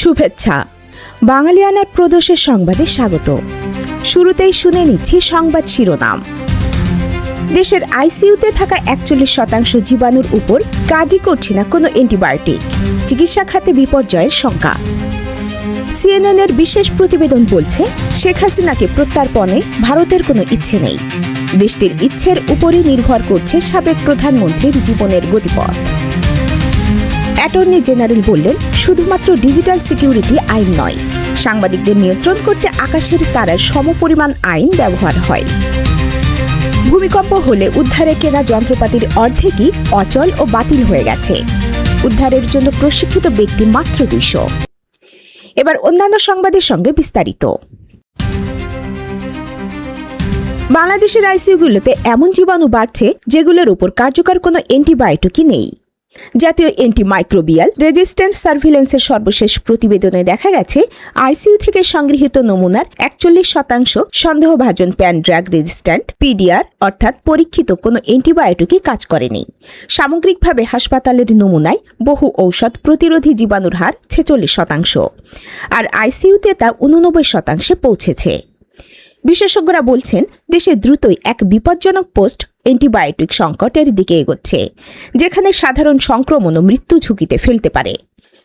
শুভেচ্ছা। বাঙালিয়ানার প্রদোষের সংবাদে স্বাগত। শুরুতেই শুনে নিচ্ছি সংবাদ শিরোনাম। দেশের আইসিইউতে থাকা একচল্লিশ শতাংশ জীবাণুর উপর কাজই করছে না কোনো অ্যান্টিবায়োটিক। চিকিৎসা খাতে বিপর্যয়ের শঙ্কা। সিএনএনের বিশেষ প্রতিবেদন বলছে, শেখ হাসিনাকে প্রত্যার্পণে ভারতের কোনো ইচ্ছে নেই। দেশটির ইচ্ছের উপরই নির্ভর করছে সাবেক প্রধানমন্ত্রীর জীবনের গতিপথ। অ্যাটর্নি জেনারেল বললেন, শুধুমাত্র ডিজিটাল সিকিউরিটি আইন নয়, সাংবাদিকদের নিয়ন্ত্রণ করতে আকাশের তারার সমপরিমাণ আইন ব্যবহার হয়। ভূমিকম্প হলে উদ্ধারে কেনা যন্ত্রপাতির অর্ধেকই অচল ও বাতিল হয়ে গেছে। উদ্ধারের জন্য প্রশিক্ষিত ব্যক্তি মাত্র দুইশো। এবার অন্যান্য সংবাদের সঙ্গে বিস্তারিত। বাংলাদেশের আইসিইউগুলোতে এমন জীবাণু বাড়ছে যেগুলোর উপর কার্যকর কোনো অ্যান্টিবায়োটিকই নেই। জাতীয় অ্যান্টিমাইক্রোবিয়াল রেজিস্ট্যান্স সার্ভিলেন্সের সর্বশেষ প্রতিবেদনে দেখা গেছে আইসিইউ থেকে সংগৃহীত নমুনার একচল্লিশ শতাংশ সন্দেহভাজন প্যান ড্রাগ রেজিস্ট্যান্ট পিডিআর অর্থাৎ পরীক্ষিত কোনো অ্যান্টিবায়োটিকই কাজ করেনি। সামগ্রিকভাবে হাসপাতালের নমুনায় বহু ঔষধ প্রতিরোধী জীবাণুর হার ছেচল্লিশ শতাংশ, আর আইসিইউতে তা উননব্বই শতাংশে পৌঁছেছে। বিশেষজ্ঞরা বলছেন, দেশে দ্রুতই এক বিপজ্জনক পোস্ট অ্যান্টিবায়োটিক সংকটের দিকে এগোচ্ছে, যেখানে সাধারণ সংক্রমণ ও মৃত্যু ঝুঁকিতে ফেলতে পারে।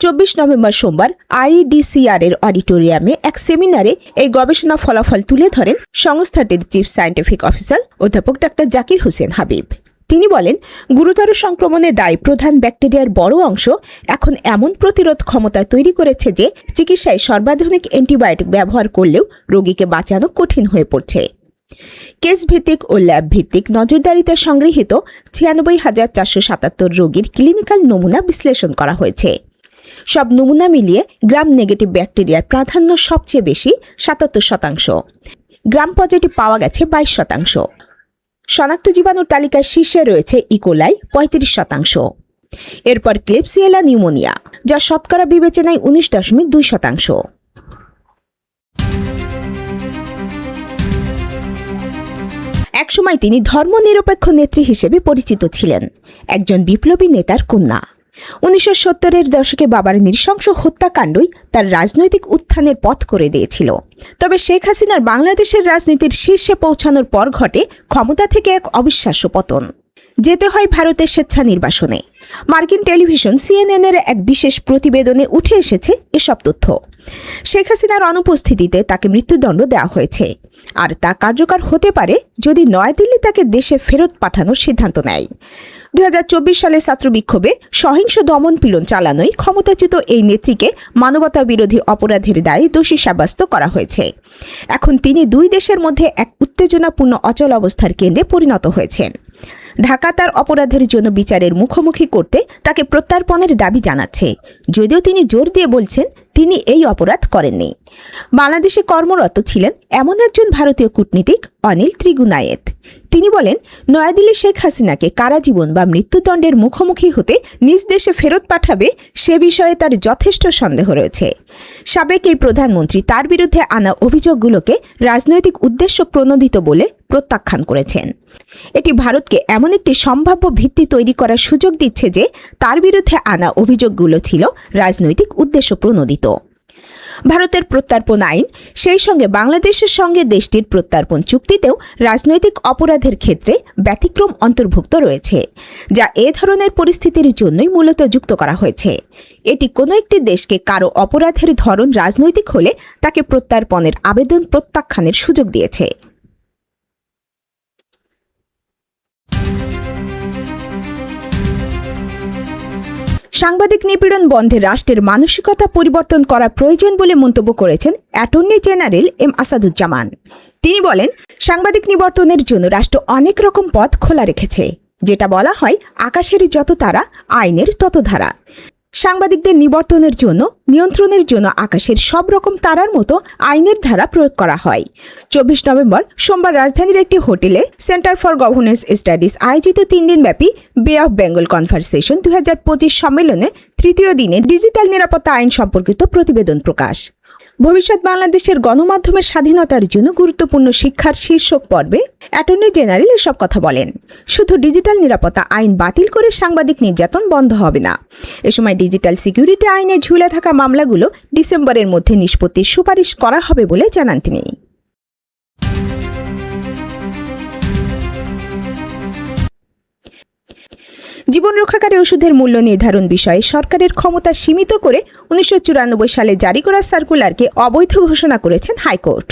চব্বিশ নভেম্বর সোমবার আইডিসিআর এর অডিটোরিয়ামে এক সেমিনারে এই গবেষণা ফলাফল তুলে ধরেন সংস্থাটির চিফ সায়েন্টিফিক অফিসার অধ্যাপক ডাক্তার জাকির হোসেন হাবিব। তিনি বলেন, গুরুতর সংক্রমণে দায়ী প্রধান ব্যাকটেরিয়ার বড় অংশ এখন এমন প্রতিরোধ ক্ষমতা তৈরি করেছে যে, চিকিৎসায় সর্বাধুনিক অ্যান্টিবায়োটিক ব্যবহার করলেও রোগীকে বাঁচানো কঠিন হয়ে পড়ছে। কেস ভিত্তিক ও ল্যাব ভিত্তিক নজরদারিতে সংগৃহীত ছিয়ানব্বই হাজার চারশো সাতাত্তর রোগীর ক্লিনিক্যাল নমুনা বিশ্লেষণ করা হয়েছে। সব নমুনা মিলিয়ে গ্রাম নেগেটিভ ব্যাকটেরিয়ার প্রাধান্য সবচেয়ে বেশি সাতাত্তর শতাংশ। গ্রাম পজিটিভ পাওয়া গেছে বাইশ শতাংশ। শনাক্ত জীবাণুর তালিকায় শীর্ষে রয়েছে ইকোলাই পঁয়ত্রিশ শতাংশ। এরপর ক্লেপসিয়েলা নিউমোনিয়া, যা শতকরা বিবেচনায় উনিশ দশমিক দুই শতাংশ। একসময় তিনি ধর্মনিরপেক্ষ নেত্রী হিসেবে পরিচিত ছিলেন। একজন বিপ্লবী নেতার কন্যা। উনিশশো সত্তরের দশকে বাবার নৃশংস হত্যাকাণ্ডই তার রাজনৈতিক উত্থানের পথ করে দিয়েছিল। তবে শেখ হাসিনার বাংলাদেশের রাজনীতির শীর্ষে পৌঁছানোর পর ঘটে ক্ষমতা থেকে এক অবিশ্বাস্য পতন। যেতে হয় ভারতের স্বেচ্ছা নির্বাসনে মার্কিন টেলিভিশন সিএনএন এর এক বিশেষ প্রতিবেদনে উঠে এসেছে এসব তথ্য। শেখ হাসিনার অনুপস্থিতিতে তাকে মৃত্যুদণ্ড দেওয়া হয়েছে। আর তা কার্যকর হতে পারে যদি নয়াদিল্লি তাকে দেশে ফেরত পাঠানোর সিদ্ধান্ত নেয়। দু হাজার চব্বিশ সালে ছাত্র বিক্ষোভে সহিংস দমন পীড়ন চালানোই ক্ষমতাচ্যুত এই নেত্রীকে মানবতা বিরোধী অপরাধের দায়ে দোষী সাব্যস্ত করা হয়েছে। এখন তিনি দুই দেশের মধ্যে এক উত্তেজনাপূর্ণ অচল অবস্থার কেন্দ্রে পরিণত হয়েছেন। ঢাকা তার অপরাধের জন্য বিচারের মুখোমুখি করতে তাকে প্রত্যার্পণের দাবি জানাচ্ছে। যদিও তিনি জোর দিয়ে বলছেন, তিনি এই অপরাধ করেননি। বাংলাদেশে কর্মরত ছিলেন এমন একজন ভারতীয় কূটনীতিক অনিল ত্রিগুনায়েত। তিনি বলেন নয়াদিল্লি শেখ হাসিনাকে কারাজীবন বা মৃত্যুদণ্ডের মুখোমুখি হতে নিজ দেশে ফেরত পাঠাবে সে বিষয়ে তার যথেষ্ট সন্দেহ রয়েছে। সাবেক এই প্রধানমন্ত্রী তার বিরুদ্ধে আনা অভিযোগগুলোকে রাজনৈতিক উদ্দেশ্য প্রণোদিত বলে প্রত্যাখ্যান করেছেন। এটি ভারতকে এমন একটি সম্ভাব্য ভিত্তি তৈরি করার সুযোগ দিচ্ছে যে তার বিরুদ্ধে আনা অভিযোগগুলো ছিল রাজনৈতিক উদ্দেশ্য প্রণোদিত। ভারতের প্রত্যার্পণ আইন, সেই সঙ্গে বাংলাদেশের সঙ্গে দেশটির প্রত্যার্পণ চুক্তিতেও রাজনৈতিক অপরাধের ক্ষেত্রে ব্যতিক্রম অন্তর্ভুক্ত রয়েছে, যা এ ধরনের পরিস্থিতির জন্যই মূলত যুক্ত করা হয়েছে। এটি কোনো একটি দেশকে কারও অপরাধের ধরন রাজনৈতিক হলে তাকে প্রত্যার্পণের আবেদন প্রত্যাখ্যানের সুযোগ দিয়েছে। সাংবাদিক নিপীড়ন বন্ধে রাষ্ট্রের মানসিকতা পরিবর্তন করা প্রয়োজন বলে মন্তব্য করেছেন অ্যাটর্নি জেনারেল এম আসাদুজ্জামান। তিনি বলেন, সাংবাদিক নিবর্তনের জন্য রাষ্ট্র অনেক রকম পথ খোলা রেখেছে, যেটা বলা হয় আকাশের যত তারা, আইনের তত ধারা। সাংবাদিকদের নিবর্তনের জন্য, নিয়ন্ত্রণের জন্য আকাশের সব রকম তারার মতো আইনের ধারা প্রয়োগ করা হয়। চব্বিশ নভেম্বর সোমবার রাজধানীর একটি হোটেলে সেন্টার ফর গভর্নেন্স স্টাডিজ আয়োজিত তিন দিনব্যাপী বে অফ বেঙ্গল কনভারসেশন দু হাজার পঁচিশ সম্মেলনে তৃতীয় দিনে ডিজিটাল নিরাপত্তা আইন সম্পর্কিত প্রতিবেদন প্রকাশ। ভবিষ্যৎ বাংলাদেশের গণমাধ্যমের স্বাধীনতার জন্য গুরুত্বপূর্ণ শিক্ষার শীর্ষক পর্বে অ্যাটর্নি জেনারেল এসব কথা বলেন। শুধু ডিজিটাল নিরাপত্তা আইন বাতিল করে সাংবাদিক নির্যাতন বন্ধ হবে না। এ সময় ডিজিটাল সিকিউরিটি আইনে ঝুলে থাকা মামলাগুলো ডিসেম্বরের মধ্যে নিষ্পত্তির সুপারিশ করা হবে বলে জানান তিনি। জীবন রক্ষাকারী ওষুধের মূল্য নির্ধারণ বিষয়ে সরকারের ক্ষমতা সীমিত করে উনিশশো চুরানব্বই সালে জারি করা সার্কুলারকে অবৈধ ঘোষণা করেছেন হাইকোর্ট।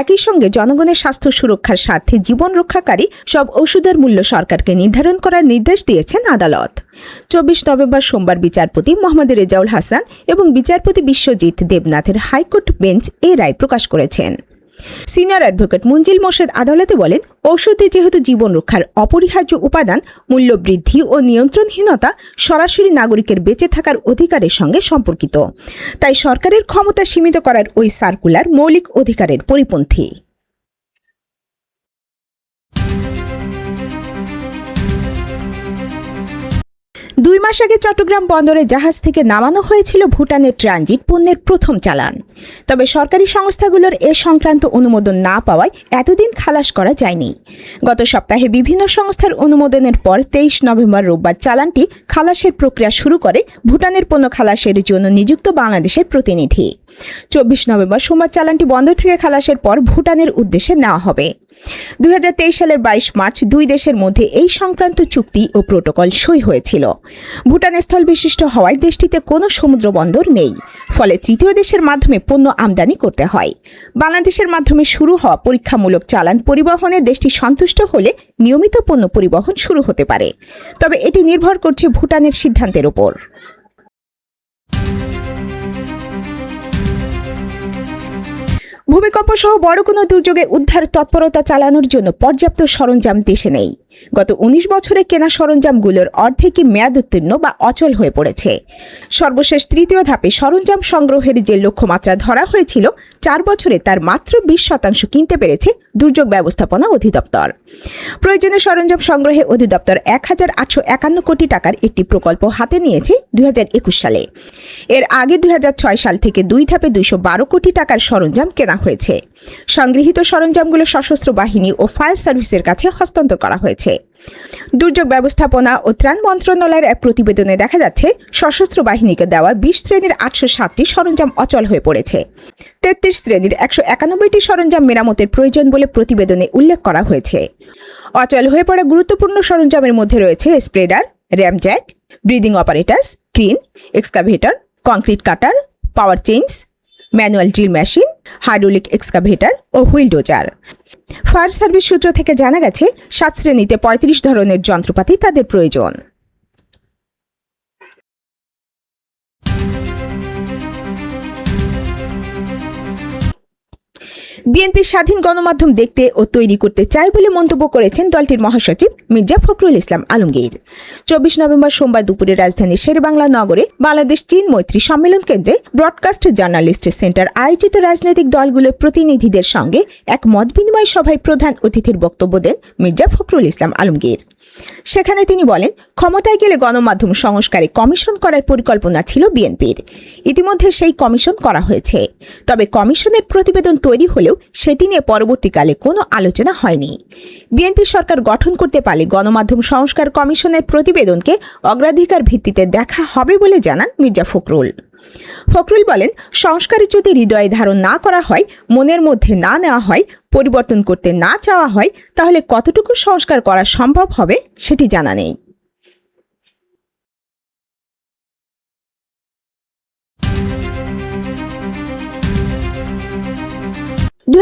একই সঙ্গে জনগণের স্বাস্থ্য সুরক্ষার স্বার্থে জীবন রক্ষাকারী সব ওষুধের মূল্য সরকারকে নির্ধারণ করার নির্দেশ দিয়েছেন আদালত। চব্বিশ নভেম্বর সোমবার বিচারপতি মোহাম্মদ রেজাউল হাসান এবং বিচারপতি বিশ্বজিৎ দেবনাথের হাইকোর্ট বেঞ্চ এ রায় প্রকাশ করেছেন। সিনিয়র অ্যাডভোকেট মঞ্জিল মোর্শেদ আদালতে বলেন, ঔষধে যেহেতু জীবন রক্ষার অপরিহার্য উপাদান মূল্য বৃদ্ধি ও নিয়ন্ত্রণহীনতা সরাসরি নাগরিকের বেঁচে থাকার অধিকারের সঙ্গে সম্পর্কিত। তাই সরকারের ক্ষমতা সীমিত করার ওই সার্কুলার মৌলিক অধিকারের পরিপন্থী। দুই মাস আগে চট্টগ্রাম বন্দরে জাহাজ থেকে নামানো হয়েছিল ভুটানের ট্রানজিট পণ্যের প্রথম চালান। তবে সরকারি সংস্থাগুলোর এ সংক্রান্ত অনুমোদন না পাওয়ায় এতদিন খালাস করা যায়নি। গত সপ্তাহে বিভিন্ন সংস্থার অনুমোদনের পর তেইশ নভেম্বর রোববার চালানটি খালাসের প্রক্রিয়া শুরু করে ভুটানের পণ্য খালাসের জন্য নিযুক্ত বাংলাদেশের প্রতিনিধি। চব্বিশ নভেম্বর সোমবার চালানটি বন্দর থেকে খালাসের পর ভুটানের উদ্দেশ্যে নেওয়া হবে। দুই হাজার তেইশ সালের বাইশ মার্চ দুই দেশের মধ্যে এই সংক্রান্ত চুক্তি ও প্রোটোকল সই হয়েছিল। ভুটান স্থল বিশিষ্ট হওয়ায় দেশটিতে কোনো সমুদ্র বন্দর নেই। ফলে তৃতীয় দেশের মাধ্যমে পণ্য আমদানি করতে হয়। বাংলাদেশের মাধ্যমে শুরু হওয়া পরীক্ষামূলক চালান পরিবহনে দেশটি সন্তুষ্ট হলে নিয়মিত পণ্য পরিবহন শুরু হতে পারে। তবে এটি নির্ভর করছে ভুটানের সিদ্ধান্তের ওপর। ভূমিকম্প সহ বড় কোনো দুর্যোগে উদ্ধার তৎপরতা চালানোর জন্য পর্যাপ্ত সরঞ্জাম দেশে নেই। গত ১৯ বছরে কেনা সরঞ্জামগুলোর অর্ধেকই মেয়াদ উত্তীর্ণ বা অচল হয়ে পড়েছে। সর্বশেষ তৃতীয় ধাপে সরঞ্জাম সংগ্রহের যে লক্ষ্যমাত্রা ধরা হয়েছিল, চার বছরে তার মাত্র বিশ শতাংশ কিনতে পেরেছে দুর্যোগ ব্যবস্থাপনা অধিদপ্তর। প্রয়োজনীয় সরঞ্জাম সংগ্রহে অধিদপ্তর এক হাজার আটশো একান্ন কোটি টাকার একটি প্রকল্প হাতে নিয়েছে দুই হাজার একুশ সালে। এর আগে দুই হাজার ছয় সাল থেকে দুই ধাপে দুইশো বারো কোটি টাকার সরঞ্জাম কেনা হয়েছে। সংগৃহীত সরঞ্জামগুলো সশস্ত্র বাহিনী ও ফায়ার সার্ভিসের কাছে হস্তান্তর করা হয়েছে। দুর্যোগ ব্যবস্থাপনা ও ত্রাণ মন্ত্রণালয়ের এক প্রতিবেদনে দেখা যাচ্ছে, সশস্ত্র বাহিনীকে দেওয়া বিশ শ্রেণির আটশো সাতটি সরঞ্জাম অচল হয়ে পড়েছে। তেত্রিশ শ্রেণির একশো একানব্বইটি সরঞ্জাম মেরামতের প্রয়োজন বলে প্রতিবেদনে উল্লেখ করা হয়েছে। অচল হয়ে পড়া গুরুত্বপূর্ণ সরঞ্জামের মধ্যে রয়েছে spreader, ramjack, breathing apparatus, crane, excavator, concrete cutter, power change manual drill machine, hydraulic excavator ও হুইল ডোজার। ফায়ার সার্ভিস সূত্র থেকে জানা গেছে, সাত শ্রেণীতে পঁয়ত্রিশ ধরনের যন্ত্রপাতি তাদের প্রয়োজন। বিএনপি স্বাধীন গণমাধ্যম দেখতে ও তৈরি করতে চায় বলে মন্তব্য করেছেন দলটির মহাসচিব মির্জা ফখরুল ইসলাম আলমগীর। চব্বিশ নভেম্বর সোমবার দুপুরে রাজধানীর শেরবাংলা নগরে বাংলাদেশ চীন মৈত্রী সম্মেলন কেন্দ্রে ব্রডকাস্ট জার্নালিস্ট সেন্টার আয়োজিত রাজনৈতিক দলগুলোর প্রতিনিধিদের সঙ্গে এক মত বিনিময় সভায় প্রধান অতিথির বক্তব্য দেন মির্জা ফখরুল ইসলাম আলমগীর। সেখানে তিনি বলেন, ক্ষমতায় গেলে গণমাধ্যম সংস্কারে কমিশন করার পরিকল্পনা ছিল বিএনপির। ইতিমধ্যে সেই কমিশন করা হয়েছে। তবে কমিশনের প্রতিবেদন তৈরি হলেও সেটি নিয়ে পরবর্তীকালে কোনো আলোচনা হয়নি। বিএনপি সরকার গঠন করতে পারলে গণমাধ্যম সংস্কার কমিশনের প্রতিবেদনকে অগ্রাধিকার ভিত্তিতে দেখা হবে বলে জানান মির্জা ফখরুল। ফখরুল বলেন সংস্কারের যদি হৃদয়ে ধারণ না করা হয়, মনের মধ্যে না নেওয়া হয়, পরিবর্তন করতে না চাওয়া হয়, তাহলে কতটুকু সংস্কার করা সম্ভব হবে সেটি জানা নেই। দু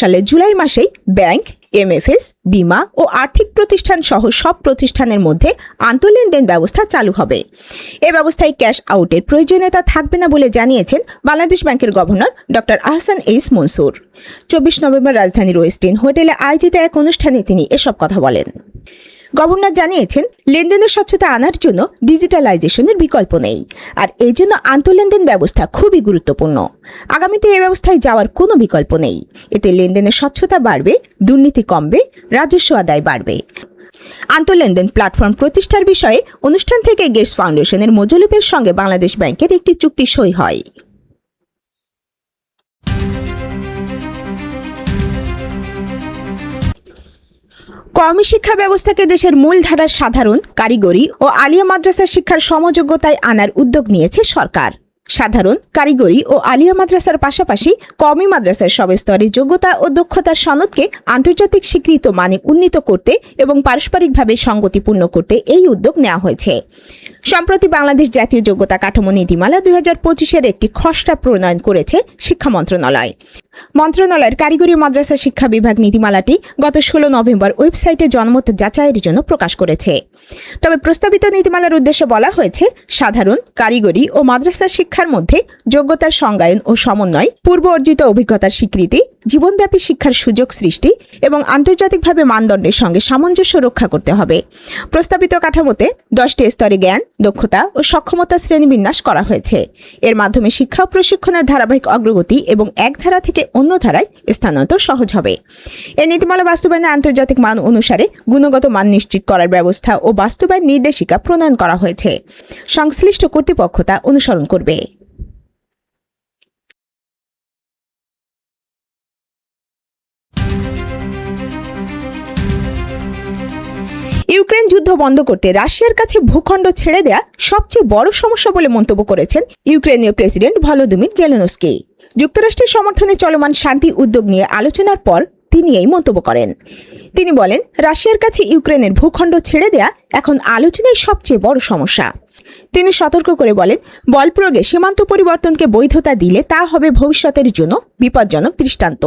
সালে জুলাই মাসেই ব্যাংক, এমএফএস, বিমা ও আর্থিক প্রতিষ্ঠান সহ সব প্রতিষ্ঠানের মধ্যে আন্তঃলেনদেন ব্যবস্থা চালু হবে। এ ব্যবস্থায় ক্যাশ আউটের প্রয়োজনীয়তা থাকবে না বলে জানিয়েছেন বাংলাদেশ ব্যাংকের governor doctor Ahsan H Mansur. চব্বিশ নভেম্বর রাজধানীর ওয়েস্টিন হোটেলে আয়োজিত এক অনুষ্ঠানে তিনি এসব কথা বলেন। গভর্নর জানিয়েছেন, লেনদেনের স্বচ্ছতা আনার জন্য ডিজিটালাইজেশনের বিকল্প নেই। আর এই জন্য আন্তঃলেনদেন ব্যবস্থা খুবই গুরুত্বপূর্ণ। আগামীতে এ ব্যবস্থায় যাওয়ার কোনো বিকল্প নেই। এতে লেনদেনের স্বচ্ছতা বাড়বে, দুর্নীতি কমবে, রাজস্ব আদায় বাড়বে। আন্তঃলেনদেন প্ল্যাটফর্ম প্রতিষ্ঠার বিষয়ে অনুষ্ঠান থেকে গেটস ফাউন্ডেশনের মজলুপের সঙ্গে বাংলাদেশ ব্যাংকের একটি চুক্তি সই হয়। কওমি শিক্ষা ব্যবস্থাকে দেশের মূলধারার সাধারণ, কারিগরি ও আলিয়া মাদ্রাসা শিক্ষার সমযোগ্যতায় আনার উদ্যোগ নিয়েছে সরকার। সাধারণ, কারিগরি ও আলিয়া মাদ্রাসার পাশাপাশি কমি মাদ্রাসার সব স্তরে যোগ্যতা ও দক্ষতার সনদকে আন্তর্জাতিক স্বীকৃত মানে উন্নীত করতে এবং পারস্পরিকভাবে সঙ্গতিপূর্ণ করতে এই উদ্যোগ নেওয়া হয়েছে। সম্প্রতি বাংলাদেশ জাতীয় যোগ্যতা কাঠামো নীতিমালা দুই হাজার পঁচিশের একটি খসড়া প্রণয়ন করেছে শিক্ষা মন্ত্রণালয়। মন্ত্রণালয়ের কারিগরি মাদ্রাসা শিক্ষা বিভাগ নীতিমালাটি গত ষোলো নভেম্বর ওয়েবসাইটে জনমত যাচাইয়ের জন্য প্রকাশ করেছে। তবে প্রস্তাবিত নীতিমালার উদ্দেশ্যে বলা হয়েছে, সাধারণ, কারিগরি ও মাদ্রাসা শিক্ষার মধ্যে যোগ্যতার সংজ্ঞায়ন ও সমন্বয়, পূর্ব অর্জিত অভিজ্ঞতার স্বীকৃতি, জীবনব্যাপী শিক্ষার সুযোগ সৃষ্টি এবং আন্তর্জাতিকভাবে মানদণ্ডের সঙ্গে সামঞ্জস্য রক্ষা করতে হবে। প্রস্তাবিত কাঠামোতে দশটি স্তরে জ্ঞান, দক্ষতা ও সক্ষমতা শ্রেণীবিন্যাস করা হয়েছে। এর মাধ্যমে শিক্ষা ও প্রশিক্ষণের ধারাবাহিক অগ্রগতি এবং এক ধারা থেকে অন্য ধারায় স্থানান্তর সহজ হবে। এই নীতিমালা বাস্তবায়নে আন্তর্জাতিক মান অনুসারে গুণগত মান নিশ্চিত করার ব্যবস্থা ও বাস্তবায়ন নির্দেশিকা প্রণয়ন করা হয়েছে। সংশ্লিষ্ট কর্তৃপক্ষ তা অনুসরণ করবে। ইউক্রেন যুদ্ধ বন্ধ করতে রাশিয়ার কাছে ভূখণ্ড ছেড়ে দেয়া সবচেয়ে বড় সমস্যা বলে মন্তব্য করেছেন ইউক্রেনীয় প্রেসিডেন্ট ভলোদিমির জেলেনস্কি। যুক্তরাষ্ট্রের সমর্থনে চলমান শান্তি উদ্যোগ নিয়ে আলোচনার পর তিনি এই মন্তব্য করেন। তিনি বলেন, রাশিয়ার কাছে ইউক্রেনের ভূখণ্ড ছেড়ে দেয়া এখন আলোচনায় সবচেয়ে বড় সমস্যা। তিনি সতর্ক করে বলেন, বল প্রয়োগে সীমান্ত পরিবর্তনকে বৈধতা দিলে তা হবে ভবিষ্যতের জন্য বিপজ্জনক দৃষ্টান্ত।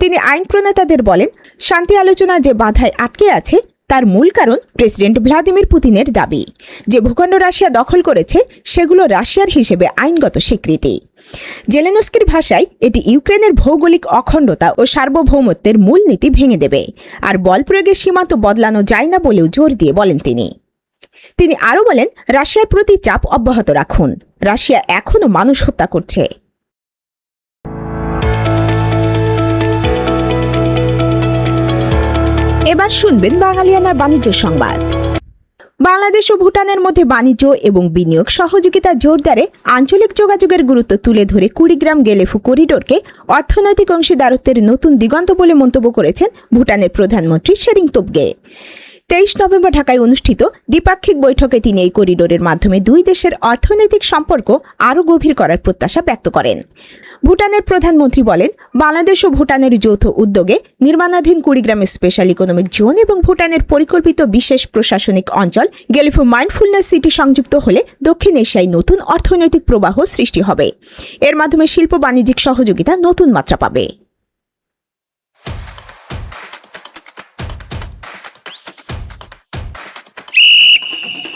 তিনি আইন প্রণেতাদের বলেন, শান্তি আলোচনা যে বাধায় আটকে আছে তার মূল কারণ প্রেসিডেন্ট ভ্লাদিমির পুতিনের দাবি। যে ভূখণ্ড রাশিয়া দখল করেছে, সেগুলো রাশিয়ার হিসেবে আইনগত স্বীকৃতি। জেলেনস্কির ভাষায়, এটি ইউক্রেনের ভৌগোলিক অখণ্ডতা ও সার্বভৌমত্বের মূলনীতি ভেঙে দেবে। আর বল প্রয়োগের সীমান্ত বদলানো যায় না বলেও জোর দিয়ে বলেন তিনি। তিনি আরও বলেন, রাশিয়ার প্রতি চাপ অব্যাহত রাখুন। রাশিয়া এখনও মানুষ হত্যা করছে। এবার শুনবেন বাঙালিয়ানার বাণিজ্য সংবাদ। বাংলাদেশ ও ভুটানের মধ্যে বাণিজ্য এবং বিনিয়োগ সহযোগিতা জোরদারে আঞ্চলিক যোগাযোগের গুরুত্ব তুলে ধরে কুড়িগ্রাম গেলেফু করিডোরকে অর্থনৈতিক অংশীদারত্বের নতুন দিগন্ত বলে মন্তব্য করেছেন ভুটানের প্রধানমন্ত্রী শেরিং তোবগে তেইশ নভেম্বর ঢাকায় অনুষ্ঠিত দ্বিপাক্ষিক বৈঠকে তিনি এই করিডোরের মাধ্যমে দুই দেশের অর্থনৈতিক সম্পর্ক আরও গভীর করার প্রত্যাশা ব্যক্ত করেন। ভুটানের প্রধানমন্ত্রী বলেন, বাংলাদেশ ও ভুটানের যৌথ উদ্যোগে নির্মাণাধীন কুড়িগ্রামের স্পেশাল ইকোনমিক জোন এবং ভুটানের পরিকল্পিত বিশেষ প্রশাসনিক অঞ্চল গেলিফু মাইন্ডফুলনেস সিটি সংযুক্ত হলে দক্ষিণ এশিয়ায় নতুন অর্থনৈতিক প্রবাহ সৃষ্টি হবে। এর মাধ্যমে শিল্প বাণিজ্যিক সহযোগিতা নতুন মাত্রা পাবে।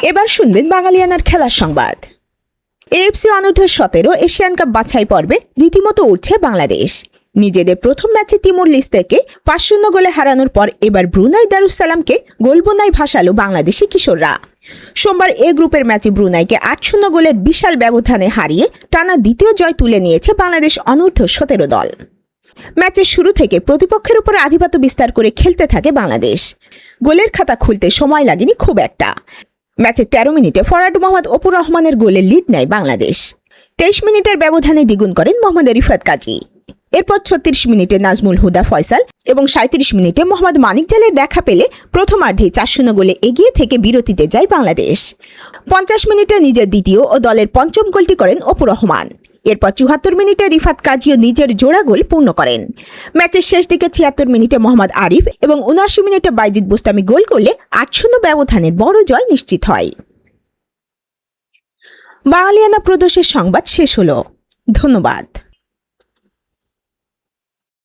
এবার শুনবেন বাঙালিয়ানার খেলার সংবাদ। এএফসি অনূর্ধ্ব সতেরো এশিয়ান কাপ বাছাই পর্বে রীতিমতো উঠছে বাংলাদেশ। নিজেদের প্রথম ম্যাচে তিমুর লিস্তেকে পাঁচ শূন্য গোলে হারানোর পর এবার ব্রুনাই দারুসালামকে গোলবোনাই ভাসালো বাংলাদেশি কিশোররা। সোমবার এ গ্রুপের ম্যাচে ব্রুনাইকে আট শূন্য গোলের বিশাল ব্যবধানে হারিয়ে টানা দ্বিতীয় জয় তুলে নিয়েছে বাংলাদেশ অনূর্ধ্ব সতেরো দল। ম্যাচের শুরু থেকে প্রতিপক্ষের উপর আধিপত্য বিস্তার করে খেলতে থাকে বাংলাদেশ। গোলের খাতা খুলতে সময় লাগেনি খুব একটা। ম্যাচের তেরো মিনিটে ফরাড মোহাম্মদ অপুর রহমানের গোলে লিড নেয় বাংলাদেশ। তেইশ মিনিটের ব্যবধানে দ্বিগুণ করেন মোহাম্মদ রিফাত কাজী। এরপর ছত্রিশ মিনিটে নাজমুল হুদা ফয়সাল এবং সাঁত্রিশ মিনিটে মোহাম্মদ মানিক জালের দেখা পেলে প্রথমার্ধে চার শূন্য গোলে এগিয়ে থেকে বিরতিতে যায় বাংলাদেশ। পঞ্চাশ মিনিটে নিজের দ্বিতীয় ও দলের পঞ্চম গোলটি করেন অপুর রহমান। এরপর চুহাত্তর মিনিটে রিফাত কাজিও নিজের জোড়া গোল পূর্ণ করেন। ম্যাচের শেষ দিকে ছিয়াত্তর মিনিটে মোহাম্মদ আরিফ এবং উনআশি মিনিটে বাইজিদ বুস্তামি গোল করলে আট শূন্য ব্যবধানের বড় জয় নিশ্চিত হয়। বাঙালিয়ানা প্রদেশের সংবাদ শেষ হলো। ধন্যবাদ।